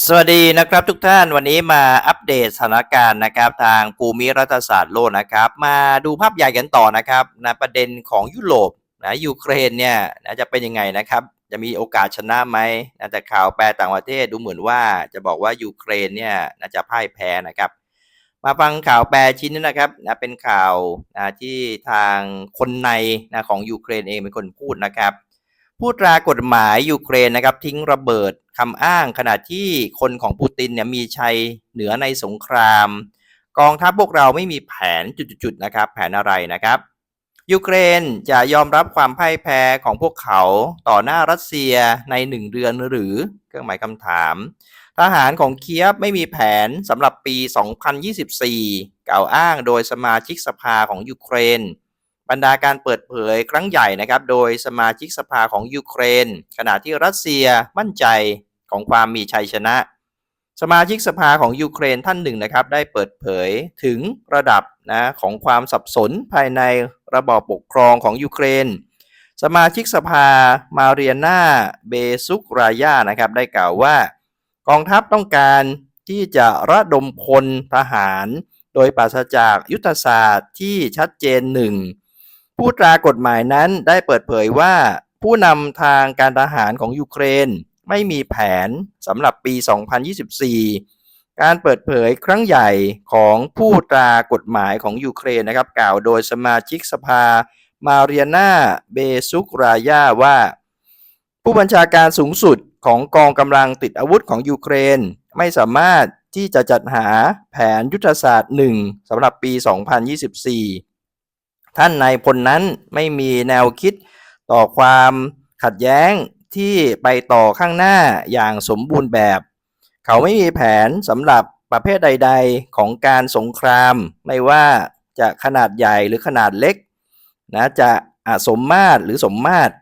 สวัสดีนะครับทุกท่านวันนี้มาอัปเดตสถานการณ์นะครับ ทางภูมิรัฐศาสตร์โลกนะครับ มาดูภาพใหญ่กันต่อนะครับนะประเด็นของยุโรปนะยูเครนเนี่ยนะจะเป็นยังไงนะครับ จะมีโอกาสชนะไหมนะแต่ข่าวแปลต่างประเทศดูเหมือนว่าจะบอกว่ายูเครนเนี่ยนะจะพ่ายแพ้นะครับ มาฟังข่าวแปลชิ้นนี้นะครับนะเป็นข่าวนะที่ทางคนในนะของยูเครนเองเป็นคนพูดนะครับ ผู้ตรากฎหมายยูเครนนะครับทิ้งระเบิดคำอ้างขณะที่คนของปูตินเนี่ยมีชัยเหนือในสงคราม กองทัพพวกเราไม่มีแผนจุดๆนะครับ แผนอะไรนะครับยูเครนจะยอมรับความพ่ายแพ้ของพวกเขาต่อหน้ารัสเซียในหนึ่งเดือนหรือเครื่องหมายคำถาม ทหารของเคียฟไม่มีแผนสำหรับปี 2024 กล่าวอ้างโดยสมาชิกสภาของยูเครน บรรดาการเปิดเผยครั้งใหญ่นะครับโดยสมาชิกสภาของยูเครน ขณะที่รัสเซียมั่นใจของความมีชัยชนะ สมาชิกสภาของยูเครนท่านหนึ่งนะครับได้เปิดเผยถึงระดับนะของความสับสนภายในระบอบปกครองของยูเครน สมาชิกสภามาเรียนาเบซุกรายานะครับได้กล่าวว่ากองทัพต้องการที่จะระดมพลทหาร โดยปราศจากยุทธศาสตร์ที่ชัดเจนหนึ่ง ผู้ตรากฎหมายนั้นได้เปิดเผยว่า ผู้นำทางการทหารของยูเครน ไม่มีแผนสำหรับปี 2024 การเปิดเผยครั้งใหญ่ของผู้ตรากฎหมายของยูเครนนะครับ กล่าวโดยสมาชิกสภามาเรียนาเบซุกรายาว่า ผู้บัญชาการสูงสุดของกองกำลังติดอาวุธของยูเครน ไม่สามารถที่จะจัดหาแผนยุทธศาสตร์หนึ่งสำหรับปี 2024 ท่านนายพลนั้นไม่มีแนวคิดต่อความขัดแย้งที่ไปต่อข้างหน้าอย่างสมบูรณ์แบบ เขาไม่มีแผนสำหรับประเภทใด ๆ ของการสงคราม ไม่ว่าจะขนาดใหญ่หรือขนาดเล็กนะจะอาสมมาตรหรือสมมาตร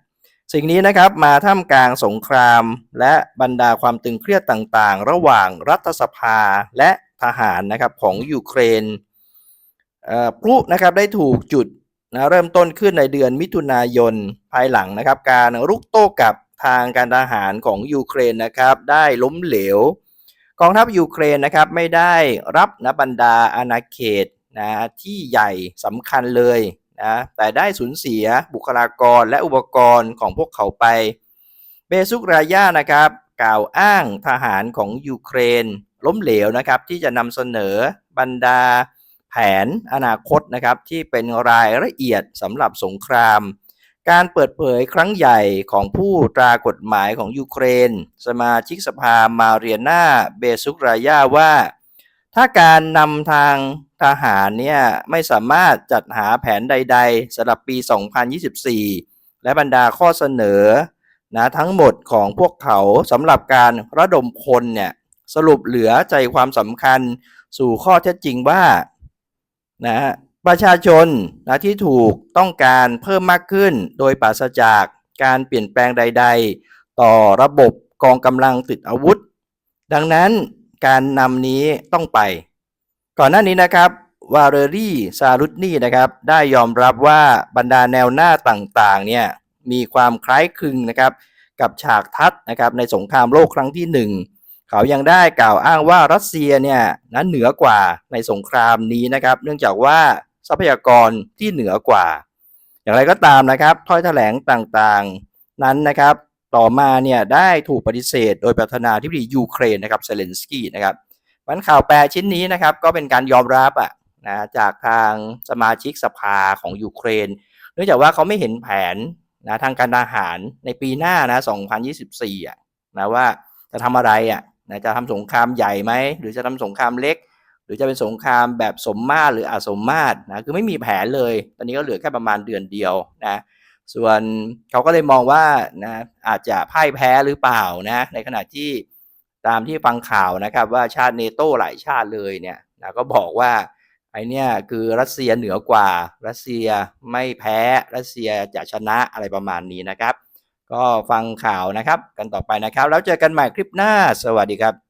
สิ่งนี้นะครับมาท่ามกลางสงคราม และบรรดาความตึงเครียดต่างๆ ระหว่างรัฐสภาและทหารนะครับของยูเครนเอ่อพลุนะครับได้ถูกจุด นะเริ่มต้นขึ้นในเดือนมิถุนายนภายหลังนะครับ การรุกโต้กลับทางการทหารของยูเครนนะครับ ได้ล้มเหลวกองทัพยูเครนนะครับไม่ได้รับนะบรรดาอาณาเขตนะที่ใหญ่สำคัญเลยนะแต่ได้สูญเสียบุคลากรและอุปกรณ์ของพวกเขาไป เบซุกรายานะครับ กล่าวอ้างทหารของยูเครน ล้มเหลวนะครับ ที่จะนำเสนอบรรดา แผนอนาคตนะครับที่เป็นรายละเอียดสำหรับสงคราม การเปิดเผยครั้งใหญ่ของผู้ตรากฎหมายของยูเครน สมาชิกสภามาเรียนาเบซุกรายาว่า ถ้าการนำทางทหารเนี่ยไม่สามารถจัดหาแผนใดๆสำหรับปี 2024 และบรรดาข้อเสนอนะทั้งหมดของพวกเขาสำหรับการระดมพลเนี่ยสรุปเหลือใจความสำคัญสู่ข้อเท็จจริงว่า นะฮะประชาชนนะที่ถูกต้องการเพิ่มมากขึ้น โดยปราศจากการเปลี่ยนแปลงใด ๆ ต่อระบบกองกำลังติดอาวุธ ดังนั้นการนำนี้ต้องไป ก่อนหน้านี้นะครับวาเลรี่ซารุตนีนะครับได้ยอมรับว่าบรรดาแนวหน้าต่างๆเนี่ยมีความคล้ายคลึงนะครับกับฉากทัศน์นะครับในสงครามโลกครั้งที่หนึ่ง เขายังได้กล่าวอ้างว่ารัสเซียเนี่ยนั้นเหนือกว่าในสงครามนี้นะครับ เนื่องจากว่าทรัพยากรที่เหนือกว่า อย่างไรก็ตามนะครับถ้อยแถลงต่างๆนั้นนะครับ ต่อมาเนี่ยได้ถูกปฏิเสธ โดยประธานาธิบดียูเครนนะครับเซเลนสกี้นะครับมันข่าวแปลชิ้นนี้นะครับก็เป็นการยอมรับอะนะจากทางสมาชิกสภาของยูเครน เนื่องจากว่าเขาไม่เห็นแผนนะทางการทหารในปีหน้านะ2024อะนะว่าจะทำอะไรอะ นะจะทำสงครามใหญ่ไหมหรือจะทำสงครามเล็ก หรือจะเป็นสงครามแบบสมมาตรหรืออาสมมาตรนะคือไม่มีแผนเลย ตอนนี้ก็เหลือแค่ประมาณเดือนเดียวนะส่วนเขาก็เลยมองว่านะอาจจะพ่ายแพ้หรือเปล่านะในขณะที่ตามที่ฟังข่าวนะครับว่าชาติเนโตหลายชาติเลยเนี่ยนะก็บอกว่าไอเนี่ยคือรัสเซียเหนือกว่ารัสเซียไม่แพ้รัสเซียจะชนะอะไรประมาณนี้นะครับ ก็ฟังข่าวนะครับ กันต่อไปนะครับ แล้วเจอกันใหม่คลิปหน้า สวัสดีครับ